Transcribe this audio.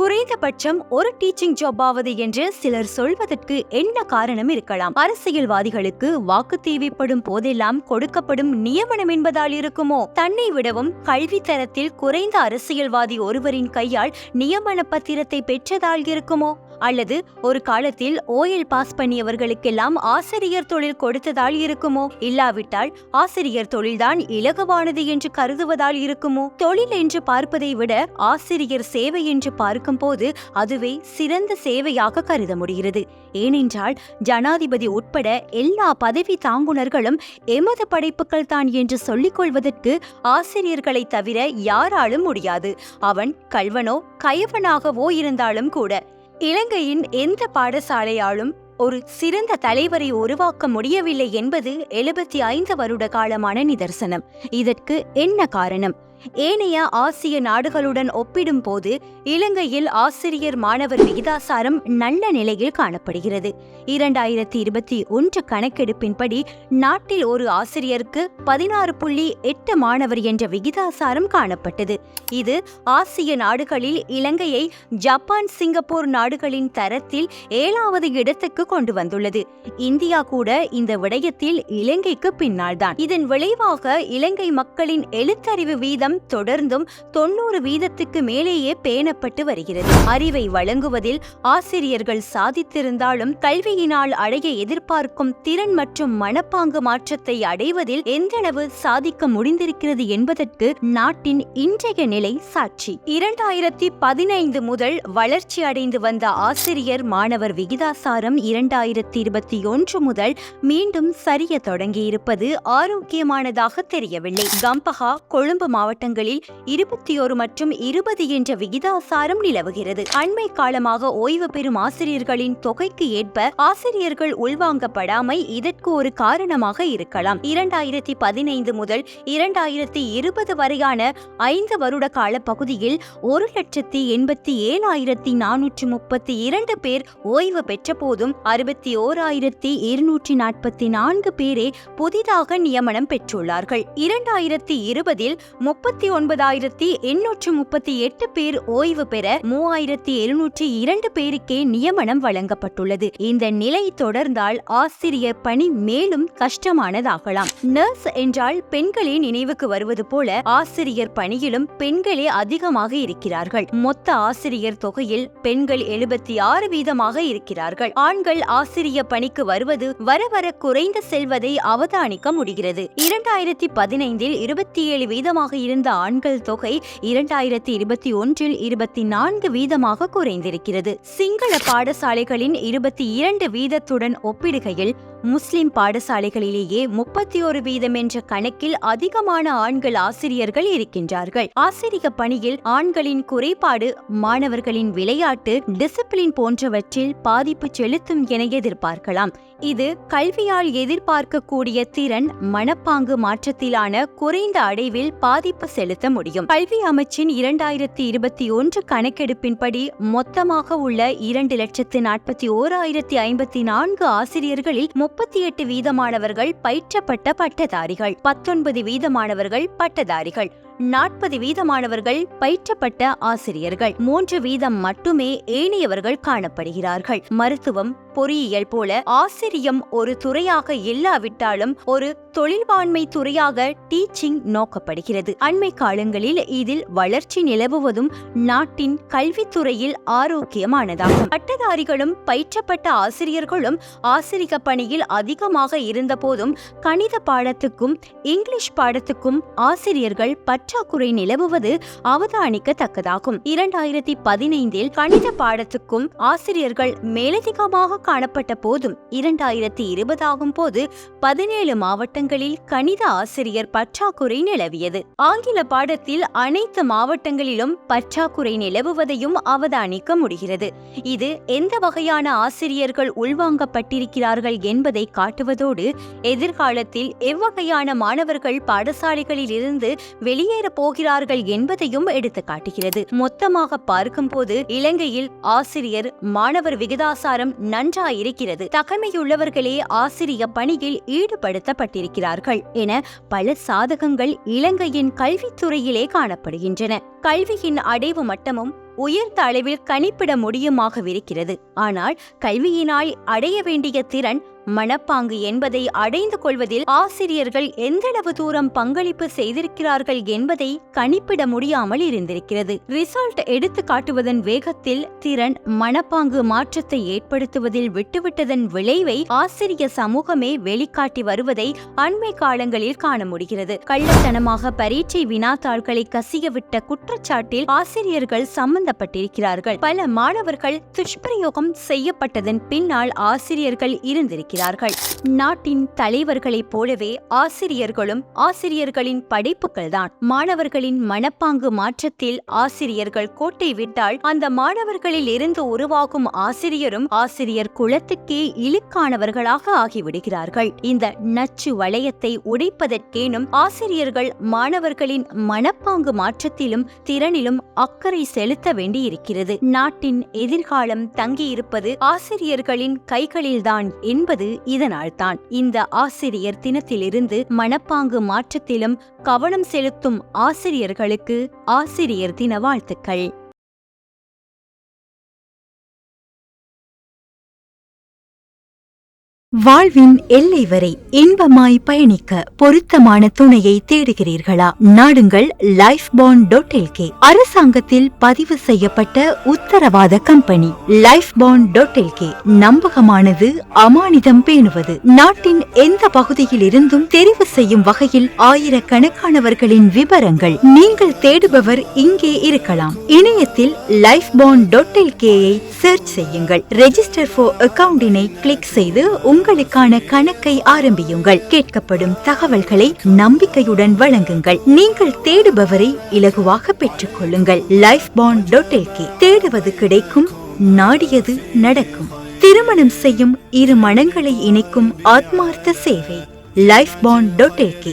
குறைந்தபட்சம் ஒரு டீச்சிங் ஜாபாவது என்று சிலர் சொல்வதற்கு என்ன காரணம் இருக்கலாம்? அரசியல்வாதிகளுக்கு வாக்கு தேவைப்படும் போதெல்லாம் கொடுக்கப்படும் நியமனம் என்பதால் இருக்குமோ? தன்னை விடவும் கல்வி தரத்தில் குறைந்த அரசியல்வாதி ஒருவரின் கையால் நியமன பத்திரத்தை பெற்றதால் இருக்குமோ? அல்லது ஒரு காலத்தில் ஓஎல் பாஸ் பண்ணியவர்களுக்கெல்லாம் ஆசிரியர் தொழில் கொடுத்ததால் இருக்குமோ? இல்லாவிட்டால் ஆசிரியர் தொழில்தான் இலகுவானது என்று கருதுவதால் இருக்குமோ? தொழில் என்று பார்ப்பதை விட ஆசிரியர் சேவை என்று பார்க்கும்போது அதுவே சிறந்த சேவையாக கருத முடிகிறது. ஏனென்றால் ஜனாதிபதி உட்பட எல்லா பதவி தாங்குனர்களும் எமது படைப்புகள் தான் என்று சொல்லிக் கொள்வதற்கு ஆசிரியர்களை தவிர யாராலும் முடியாது. அவன் கல்வனோ கயவனாகவோ இருந்தாலும் கூட இலங்கையின் எந்த பாடசாலையாலும் ஒரு சிறந்த தலைவரை உருவாக்க முடியவில்லை என்பது எழுபத்தி ஐந்து வருட காலமான நிதர்சனம். இதற்கு என்ன காரணம்? ஏனைய ஆசிய நாடுகளுடன் ஒப்பிடும்போது இலங்கையில் ஆசிரியர் மாணவர் விகிதாசாரம் நல்ல நிலையில் காணப்படுகிறது. இரண்டாயிரத்தி இருபத்தி ஒன்று கணக்கெடுப்பின்படி நாட்டில் ஒரு ஆசிரியருக்கு பதினாறு புள்ளி எட்டு மாணவர் என்ற விகிதாசாரம் காணப்பட்டது. இது ஆசிய நாடுகளில் இலங்கையை ஜப்பான் சிங்கப்பூர் நாடுகளின் தரத்தில் ஏழாவது இடத்துக்கு கொண்டு வந்துள்ளது. இந்தியா கூட இந்த விடயத்தில் இலங்கைக்கு பின்னால்தான். இதன் விளைவாக இலங்கை மக்களின் எழுத்தறிவு வீதம் தொடர்ந்தும் தொண்ணூறு வீதத்துக்கு மேலேயே பேணப்பட்டு வருகிறது. அறிவை வழங்குவதில் ஆசிரியர்கள் சாதித்திருந்தாலும் கல்வியினால் அடைய எதிர்பார்க்கும் திறன் மற்றும் மனப்பாங்கு மாற்றத்தை அடைவதில் எந்தளவு சாதிக்க முடிந்திருக்கிறது என்பதற்கு நாட்டின் இன்றைய நிலை சாட்சி. இரண்டாயிரத்தி பதினைந்து முதல் வளர்ச்சி அடைந்து வந்த ஆசிரியர் மாணவர் விகிதாசாரம் இரண்டாயிரத்தி இருபத்தி ஒன்று முதல் மீண்டும் சரிய தொடங்கியிருப்பது ஆரோக்கியமானதாக தெரியவில்லை. கம்பஹா கொழும்பு மாவட்டங்களில் இருபத்தி ஒரு மற்றும் இருபது என்ற விகிதாசாரம் நிலவுகிறது. அண்மை காலமாக ஓய்வு பெறும் ஆசிரியர்களின் தொகைக்கு ஏற்ப ஆசிரியர்கள் உள்வாங்கப்படாமை இதற்கு ஒரு காரணமாக இருக்கலாம். இரண்டாயிரத்தி பதினைந்து முதல் இரண்டாயிரத்தி இருபது வரையான ஐந்து வருட கால பகுதியில் ஒரு லட்சத்தி எண்பத்தி ஏழாயிரத்தி நானூற்றி முப்பத்தி இரண்டு பேர் ஓய்வு பெற்ற போதும் அறுபத்தி ஓராயிரத்தி இருநூற்றி நாற்பத்தி நான்கு பேரே புதிதாக நியமனம் பெற்றுள்ளார்கள். இரண்டாயிரத்தி இருபதில் முப்பத்தி முப்பத்தி ஒன்பதாயிரத்தி எண்ணூற்று முப்பத்தி எட்டு பேர் ஓய்வு பெற மூவாயிரத்தி எழுநூற்றி இரண்டு பேருக்கே நியமனம் வழங்கப்பட்டுள்ளது. இந்த நிலை தொடர்ந்தால் ஆசிரியர் பணி மேலும் கஷ்டமானதாகலாம். நர்ஸ் என்றால் பெண்களே நினைவுக்கு வருவது போல ஆசிரியர் பணியிலும் பெண்களே அதிகமாக இருக்கிறார்கள். மொத்த ஆசிரியர் தொகையில் பெண்கள் எழுபத்தி ஆறு வீதமாக இருக்கிறார்கள். ஆண்கள் ஆசிரிய பணிக்கு வருவது வர வர குறைந்து செல்வதை அவதானிக்க முடிகிறது. இரண்டாயிரத்தி பதினைந்தில் இருபத்தி ஏழு வீதமாக இருந்த ஆண்கள் தொகை இரண்டாயிரத்தி இருபத்தி ஒன்றில் இருபத்தி நான்கு வீதமாக குறைந்திருக்கிறது. சிங்கள பாடசாலைகளின் இருபத்தி இரண்டு வீதத்துடன் ஒப்பிடுகையில் முஸ்லிம் பாடசாலைகளிலேயே முப்பத்தி ஒரு வீதம் என்ற கணக்கில் அதிகமான ஆண்கள் ஆசிரியர்கள் இருக்கின்றார்கள். ஆசிரிய பணியில் ஆண்களின் குறைபாடு மாணவர்களின் விளையாட்டு டிசிப்ளின் போன்றவற்றில் பாதிப்பு செலுத்தும் என எதிர்பார்க்கலாம். இது கல்வியால் எதிர்பார்க்கக்கூடிய திறன் மனப்பாங்கு மாற்றத்திலான குறைந்த அடைவில் பாதிப்பு செலுத்த முடியும். கல்வி அமைச்சின் இரண்டாயிரத்தி இருபத்தி ஒன்று கணக்கெடுப்பின்படி மொத்தமாக உள்ள இரண்டு லட்சத்து நாற்பத்தி ஓராயிரத்தி ஐம்பத்தி நான்கு ஆசிரியர்களில் முப்பத்தி எட்டு வீதமானவர்கள் பயிற்றப்பட்ட பட்டதாரிகள். பத்தொன்பது வீதமானவர்கள் பட்டதாரிகள். நாற்பது வீதமானவர்கள் பயிற்றப்பட்ட ஆசிரியர்கள். மூன்று வீதம் மட்டுமே ஏனையவர்கள் காணப்படுகிறார்கள். மருத்துவம் பொறியியல் போல ஆசிரியம் ஒரு துறையாக இல்லாவிட்டாலும் ஒரு தொழில்வாண்மை துறையாக டீச்சிங் நோக்கப்படுகிறது. அண்மை காலங்களில் இதில் வளர்ச்சி நிலவுவதும் நாட்டின் கல்வித்துறையில் ஆரோக்கியமானதாகும். பட்டதாரிகளும் பயிற்றப்பட்ட ஆசிரியர்களும் ஆசிரிய பணியில் அதிகமாக இருந்தபோதும் கணித பாடத்துக்கும் இங்கிலீஷ் பாடத்துக்கும் ஆசிரியர்கள் பற்றாக்குறை நிலவுவது அவதானிக்கத்தக்கதாகும். இரண்டாயிரத்தி பதினைந்தில் கணித பாடத்துக்கும் ஆசிரியர்கள் மேலதிகமாக காணப்பட்ட போதும் இரண்டாயிரத்தி இருபதாகும் போது பதினேழு மாவட்டங்களில் கணித ஆசிரியர் பற்றாக்குறை நிலவியது. ஆங்கில பாடத்தில் அனைத்து மாவட்டங்களிலும் பற்றாக்குறை நிலவுவதையும் அவதானிக்க முடிகிறது. இது எந்த வகையான ஆசிரியர்கள் உள்வாங்கப்பட்டிருக்கிறார்கள் என்பதை காட்டுவதோடு எதிர்காலத்தில் எவ்வகையான மாணவர்கள் பாடசாலைகளில் இருந்து வெளியேறப் போகிறார்கள் என்பதையும் எடுத்து காட்டுகிறது மொத்தமாக பார்க்கும்போது இலங்கையில் ஆசிரியர் மாணவர் விகிதாசாரம் நன்றாயிருக்கிறது. தகமையுள்ளவர்களே ஆசிரிய பணியில் ஈடுபடுத்தப்பட்டிருக்கிறார்கள் என பல சாதகங்கள் இலங்கையின் கல்வித்துறையிலே காணப்படுகின்றன. கல்வியின் அடைவு மட்டமும் உயர்ந்த அளவில் கணிப்பிட முடியுமாகவிருக்கிறது. ஆனால் கல்வியினால் அடைய வேண்டிய திறன் மனப்பாங்கு என்பதை அடைந்து கொள்வதில் ஆசிரியர்கள் எந்தளவு தூரம் பங்களிப்பு செய்திருக்கிறார்கள் என்பதை கணிப்பிட முடியாமல் இருந்திருக்கிறது. ரிசல்ட் எடுத்து காட்டுவதன் வேகத்தில் திறன் மனப்பாங்கு மாற்றத்தை ஏற்படுத்துவதில் விட்டுவிட்டதன் விளைவை ஆசிரிய சமூகமே வெளிக்காட்டி வருவதை அண்மை காலங்களில் காண முடிகிறது. கள்ளத்தனமாக பரீட்சை வினாத்தாள்களை கசியவிட்ட குற்றச்சாட்டில் ஆசிரியர்கள் சம்பந்தப்பட்டிருக்கிறார்கள் பல மாணவர்கள் துஷ்பிரயோகம் செய்யப்பட்டதன் பின்னால் ஆசிரியர்கள் இருந்திருக்கிறார்கள். நாட்டின் தலைவர்களைப் போலவே ஆசிரியர்களும் ஆசிரியர்களின் படைப்புகள்தான். மாணவர்களின் மனப்பாங்கு மாற்றத்தில் ஆசிரியர்கள் கோட்டை விட்டால் அந்த மாணவர்களில் இருந்து உருவாகும் ஆசிரியரும் ஆசிரியர் குலத்துக்கே இழுக்கானவர்களாக ஆகிவிடுகிறார்கள். இந்த நச்சு வளையத்தை உடைப்பதற்கேனும் ஆசிரியர்கள் மாணவர்களின் மனப்பாங்கு மாற்றத்திலும் திறனிலும் அக்கறை செலுத்த வேண்டியிருக்கிறது. நாட்டின் எதிர்காலம் தங்கியிருப்பது ஆசிரியர்களின் கைகளில்தான் என்பது இதனால்தான். இந்த ஆசிரியர் தினத்திலிருந்து மனப்பாங்கு மாற்றத்திலும் கவனம் செலுத்தும் ஆசிரியர்களுக்கு ஆசிரியர் தின வாழ்த்துக்கள். வாழ்வின் எல்லை வரை இன்பமாய் பயணிக்க பொருத்தமான துணையை தேடுகிறீர்களா? நாடுங்கள் லைஃப் பாண்ட் டாட் எல்கே அரசாங்கத்தில் பதிவு செய்யப்பட்ட உத்தரவாத company life bond dot LK நம்பகமானது அமானிதம் பேணுவது. நாட்டின் எந்த பகுதியில் இருந்தும் தெரிவு செய்யும் வகையில் ஆயிரக்கணக்கானவர்களின் விவரங்கள் நீங்கள் தேடுபவர் இங்கே இருக்கலாம். இணையத்தில் லைஃப் பாண்ட் டாட் எல்கேயை சர்ச் செய்யுங்கள். ரெஜிஸ்டர் ஃபார் அக்கவுண்டினை கிளிக் செய்து உங்களுக்கான கணக்கை ஆரம்பியுங்கள். கேட்கப்படும் தகவல்களை நம்பிக்கையுடன் வழங்குங்கள். நீங்கள் தேடுபவரை இலகுவாக பெற்றுக் கொள்ளுங்கள் லைஃப் பாண்ட் டாட் எல்கே தேடுவது கிடைக்கும் நாடியது நடக்கும். திருமணம் செய்யும் இரு மனங்களை இணைக்கும் ஆத்மார்த்த சேவை. Life bond dot L K